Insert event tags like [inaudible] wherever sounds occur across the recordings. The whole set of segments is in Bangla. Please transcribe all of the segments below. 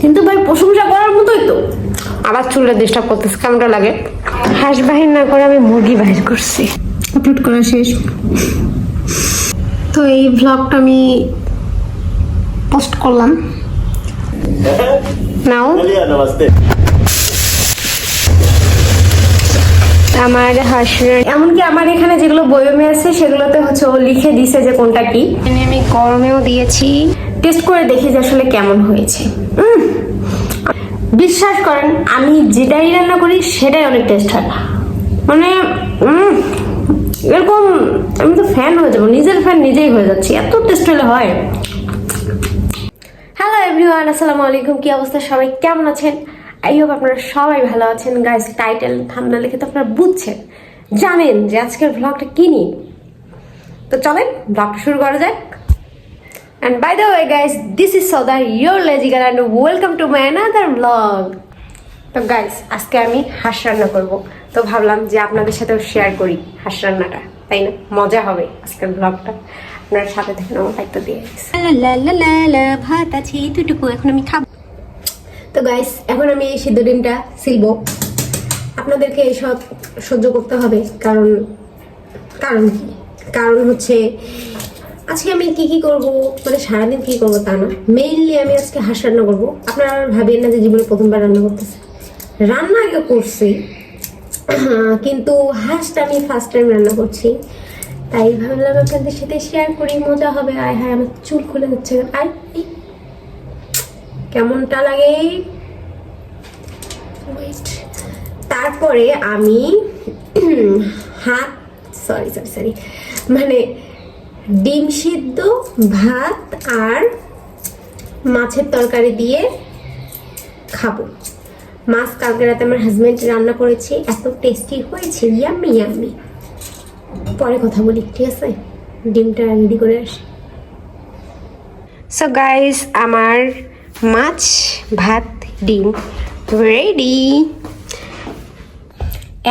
কিন্তু ভাই প্রশংসা করার মতোই তো। আবার চুলটা ডিস্টার্ব করতেছে কেমনটা লাগে? হাঁস বাহির না করে আমি মুরগি বাহির করছি। আপলোড করা শেষ। তো এই ব্লগটা আমি পোস্ট করলাম। নাও। আমার হাসির এমনকি আমার এখানে যেগুলো বয়মে আছে সেগুলোতে হচ্ছে ও লিখে দিছে যে কোনটা কি। আমি গরমেও দিয়েছি। টেস্ট করে দেখি যে আসলে কেমন হয়েছে। বিশ্বাস করেন, আমি যেটাই রান্না করি, সেটাই অনেক টেস্ট হয়। মানে এরকম আমি তো ফ্যান হয়ে যাব, নিজের ফ্যান নিজেই হয়ে যাচ্ছি, এত টেস্ট হলে হয়। হ্যালো এভরিওয়ান আসসালামু আলাইকুম, কি অবস্থা? সবাই কেমন আছেন? আই হোপ আপনারা সবাই ভালো আছেন। গাইস টাইটেল থামনা লিখে তো আপনারা বুঝছেন, জানেন যে আজকের ভ্লগটা কি নিয়ে। তো চলেন ভ্লগটা শুরু করা যাক and by the way guys this is সদার your লেজিকাল and welcome to my another vlog তো গাইস আজকে আমি হাঁস রান্না করব। তো ভাবলাম যে আপনাদের সাথেও শেয়ার করি হাঁস রান্নাটা তাই না? মজা হবে আজকের ভ্লগটা আপনার সাথে থেকে আমার দায়িত্ব দিয়ে ভাত আছে এতটুকু এখন আমি খাব। তো গাইস এখন আমি এই সিদ্ধ ডিমটা সিলব। আপনাদেরকে এইসব সহ্য করতে হবে কারণ কারণ কি? কারণ হচ্ছে আজকে আমি কি কি করব? মানে সারাদিন কি করব তা না। মেইনলি আমি আজকে হাঁস রান্না করব। আপনারা ভাবেন না যে জীবনে প্রথমবার রান্না করতেছে। রান্না আগে করছি, কিন্তু হাঁসটা আমি ফার্স্ট টাইম রান্না করছি। তাই ভাবলাম আপনাদের সাথে শেয়ার করি, মজা হবে। আয় হায়, আমার চুল খুলে যাচ্ছে। আর কেমনটা লাগে? তারপরে আমি হাত সরি সরি সরি মানে ডিম সিদ্ধ, ভাত আর মাছের তরকারি দিয়ে খাব। মাছ কালকে রাতে আমার হাজব্যান্ড রান্না করেছে, এত টেস্টি হয়েছে ইয়াম্মি ইয়াম্মি পরে কথা বলি, ঠিক আছে? ডিমটা রেডি করে আসি। সো গাইস আমার মাছ, ভাত, ডিম রেডি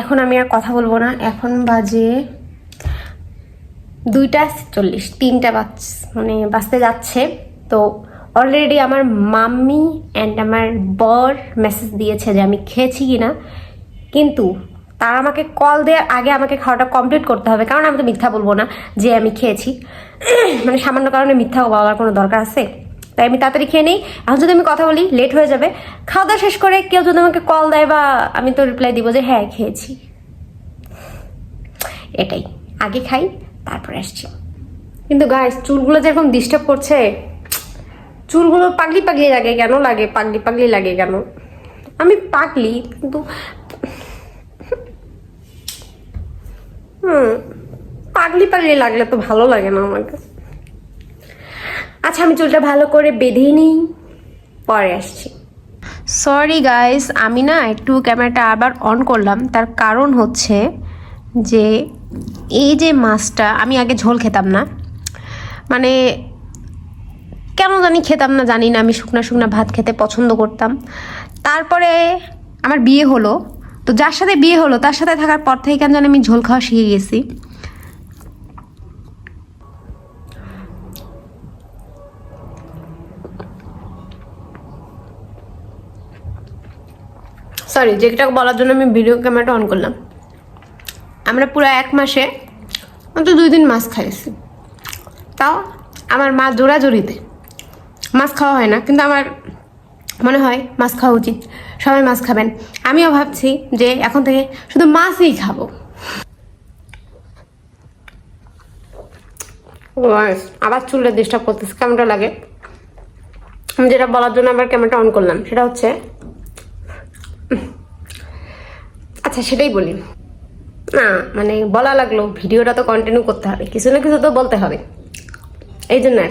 এখন আমি আর কথা বলব না, এখন বাজে দুইটা চল্লিশ, তিনটা বাজ মানে বাজতে যাচ্ছে। তো অলরেডি আমার মাম্মি অ্যান্ড আমার বর মেসেজ দিয়েছে যে আমি খেয়েছি কি না। কিন্তু তারা আমাকে কল দেওয়ার আগে আমাকে খাওয়াটা কমপ্লিট করতে হবে। কারণ আমি তো মিথ্যা বলব না যে আমি খেয়েছি। [clears throat] মানে সামান্য কারণে মিথ্যা বলার কোনো দরকার আছে। তাই আমি তাড়াতাড়ি খেয়ে নিই। এখন যদি আমি কথা বলি লেট হয়ে যাবে। খাওয়া দাওয়া শেষ করে কেউ যদি আমাকে কল দেয় বা আমি তো রিপ্লাই দিব যে হ্যাঁ খেয়েছি। এটাই। আগে খাই তারপরে আসছি। কিন্তু গাইস চুলগুলো যেরকম ডিস্টার্ব করছে চুলগুলো পাগলি পাগলি লাগে কেন? লাগে পাগলি পাগলি লাগে কেন? আমি পাগলি কিন্তু হুম পাগলি পাগলি লাগলে তো ভালো লাগে না আমাকে। আচ্ছা আমি চুলটা ভালো করে বেঁধে নিই পরে আসছি। সরি গাইস আমি না একটু ক্যামেরাটা আবার অন করলাম। তার কারণ হচ্ছে যে এই যে মাছটা, আমি আগে ঝোল খেতাম না। মানে কেন জানি খেতাম না, জানি না, আমি শুকনা শুকনা ভাত খেতে পছন্দ করতাম। তারপরে আমার বিয়ে হলো, তো যার সাথে বিয়ে হলো, তার সাথে থাকার পর থেকে কেন জানি আমি ঝোল খাওয়া শিখে গেছি। সরি যেটা বলার জন্য আমি ভিডিও ক্যামেরাটা অন করলাম। আমরা পুরো এক মাসে অন্তত দুই দিন মাছ খাইছি। তাও আমার মা জোড়াজোড়িতে মাছ খাওয়া হয় না, কিন্তু আমার মনে হয় মাছ খাওয়া উচিত। সবাই মাছ খাবেন। আমিও ভাবছি যে এখন থেকে শুধু মাছই খাব। আবার চুলটা ডিস্টার্ব করতেছে, কেমনটা লাগে? আমি যেটা বলার জন্য আবার ক্যামেরাটা অন করলাম, সেটা হচ্ছে আচ্ছা সেটাই বলি। না মানে বলা লাগল, ভিডিওটা তো কন্টিনিউ করতে হবে। কিছু না কিছু তো বলতে হবে। এই জন্য আর।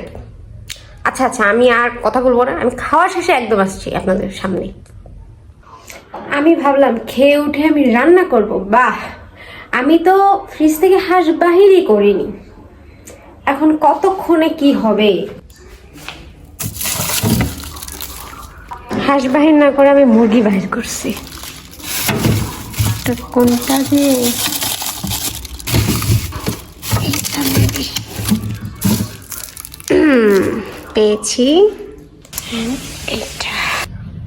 আচ্ছা আচ্ছা আমি আর কথা বলব না। আমি খাওয়া শেষে একদম আসছি আপনাদের সামনে। আমি ভাবলাম, খেয়ে উঠে আমি রান্না করব। বাহ! আমি তো ফ্রিজ থেকে হাঁস বাহিরই করিনি। এখন কতক্ষণে কি হবে? হাঁস বাহির না করে আমি মুরগি বাহির করছি। কোনটা যে পেয়েছি।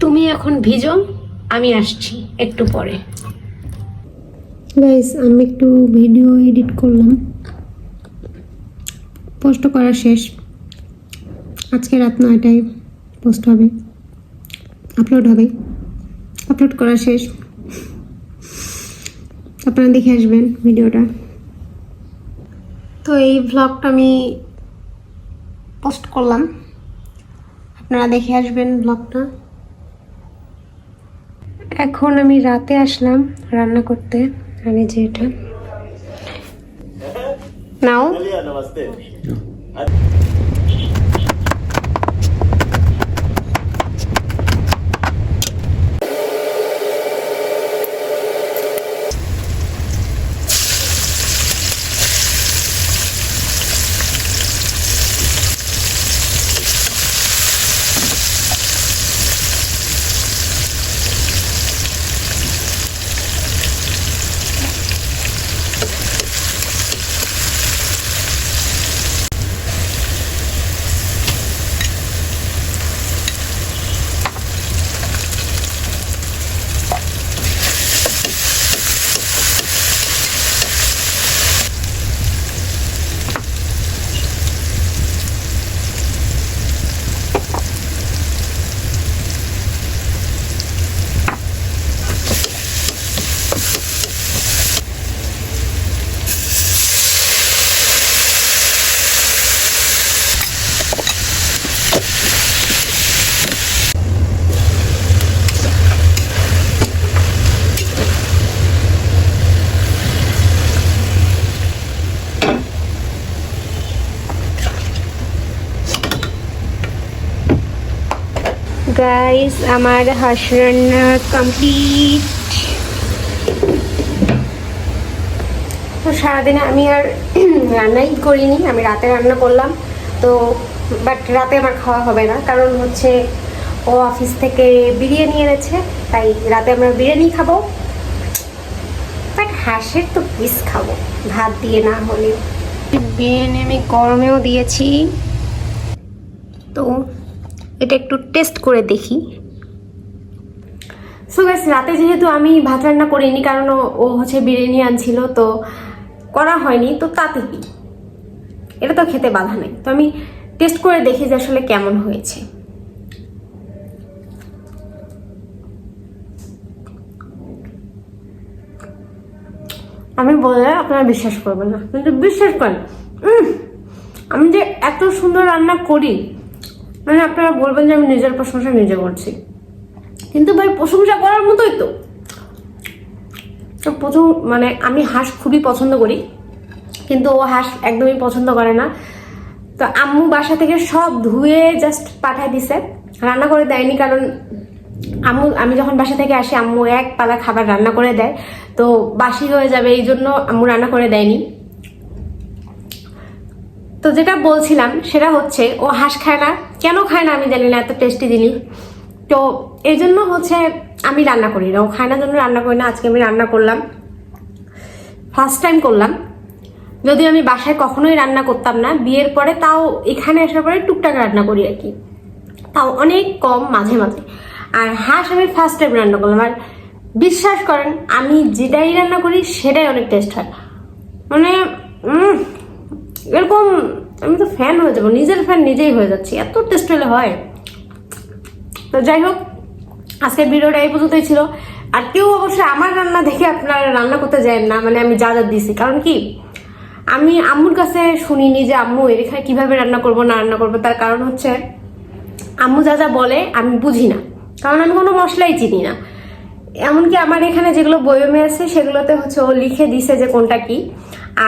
তুমি এখন ভিজো, আমি আসছি একটু পরে। গাইস আমি একটু ভিডিও এডিট করলাম। পোস্ট করা শেষ। আজকে রাত নয়টায় পোস্ট হবে। আপলোড হবে। আপলোড করা শেষ। আপনারা দেখে আসবেন ভিডিওটা। তো এই ভ্লগটা আমি পোস্ট করলাম। আপনারা দেখে আসবেন ব্লগটা এখন আমি রাতে আসলাম রান্না করতে আমি যে এটা। নাও। গাইস আমার হাঁস রান্না কমপ্লিট তো সারাদিনে আমি আর [clears throat] রান্নাই করিনি, আমি রাতে রান্না করলাম। তো বাট রাতে আমার খাওয়া হবে না, কারণ হচ্ছে ও অফিস থেকে বিরিয়ানি এনেছে, তাই রাতে আমরা বিরিয়ানি খাব। বাট হাঁসের তো পিস খাব, ভাত দিয়ে না হলে। বিরিয়ানি আমি গরমেও দিয়েছি। তো এটা একটু টেস্ট করে দেখি। সো গাইস রাতে যেহেতু আমি ভাত রান্না করিনি, কারণ ও- হচ্ছে বিরিয়ানি আনছিল, তো করা হয়নি, তো তাতে কি? এটা তো খেতে বাধা নেই। তো আমি টেস্ট করে দেখি যে আসলে কেমন হয়েছে। আমি বললে আপনারা বিশ্বাস করবেন না, কিন্তু বিশ্বাস করেন আমি যে এত সুন্দর রান্না করি মানে আপনারা বলবেন যে আমি নিজের প্রশংসা নিজে করছি। কিন্তু ভাই, প্রশংসা করার মতোই তো। তো প্রথম মানে আমি হাঁস খুবই পছন্দ করি, কিন্তু ও হাঁস একদমই পছন্দ করে না। তো আম্মু বাসা থেকে সব ধুয়ে জাস্ট পাঠায় দিছে। রান্না করে দেয়নি কারণ আম্মু, আমি যখন বাসা থেকে আসি, আম্মু এক পালা খাবার রান্না করে দেয়। তো বাসি হয়ে যাবে, এই জন্য আম্মু রান্না করে দেয়নি। তো যেটা বলছিলাম, সেটা হচ্ছে ও হাঁস খায় না কেন খায় না আমি জানি না এত টেস্টি জিনিস। তো এই জন্য হচ্ছে আমি রান্না করি না। ও খায় না জন্য রান্না করি না, আজকে আমি রান্না করলাম। ফার্স্ট টাইম করলাম। যদি আমি বাসায় কখনোই রান্না করতাম না, বিয়ের পরে তাও এখানে আসার পরে টুকটাক রান্না করি আর কি। তাও অনেক কম, মাঝে মাঝে। আর হাঁস আমি ফার্স্ট টাইম রান্না করলাম। আর বিশ্বাস করেন, আমি যেটাই রান্না করি, সেটাই অনেক টেস্ট হয়। মানে এরকম আমি তো ফ্যান হয়ে যাব, নিজের ফ্যান নিজেই হয়ে যাচ্ছি, এত টেস্ট হলে হয়। তো যাই হোক, আজকের ভিডিওটা এই পর্যন্তই ছিল। আর কেউ অবশ্যই আমার রান্না দেখে আপনারা রান্না করতে যায় না মানে আমি যা যা দিছি কারণ কি, আমি আম্মুর কাছে শুনিনি যে আম্মু এখানে কীভাবে রান্না করব, না রান্না করব। তার কারণ হচ্ছে, আম্মু যা যা বলে আমি বুঝি না। কারণ আমি কোনো মশলাই চিনি না। এমনকি আমার এখানে যেগুলো বয়মে আছে, সেগুলোতে হচ্ছে ও লিখে দিছে যে কোনটা কি।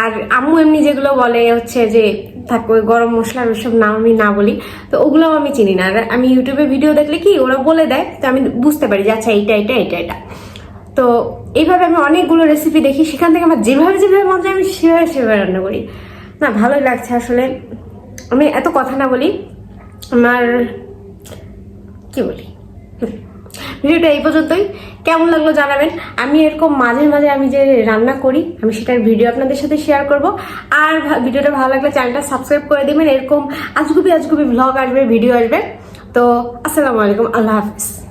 আর আম্মু এমনি যেগুলো বলে হচ্ছে যে থাক ওই গরম মশলার ওইসব নাম আমি না বলি, তো ওগুলোও আমি চিনি না। আমি ইউটিউবে ভিডিও দেখলে কি ওরা বলে দেয়, তো আমি বুঝতে পারি যে আচ্ছা এইটা এটা এটা এটা তো এইভাবে আমি অনেকগুলো রেসিপি দেখি, সেখান থেকে আমার যেভাবে যেভাবে মন আমি সেভাবে সেভাবে রান্না করি। না, ভালোই লাগছে আসলে। আমি এত কথা না বলি, আমার কি বলি। ভিডিওটা এই পর্যন্তই। কেমন লাগল জানাবেন? আমি এরকম মাঝে মাঝে আমি যে রান্না করি, আমি সেটার ভিডিও আপনাদের সাথে শেয়ার করব। আর ভিডিওটা ভালো লাগলে চ্যানেলটা সাবস্ক্রাইব করে দেবেন। এরকম আজগুবি আজগুবি ভ্লগ আসবে ভিডিও আসবে। তো, আসসালামু আলাইকুম, আল্লাহ হাফিজ।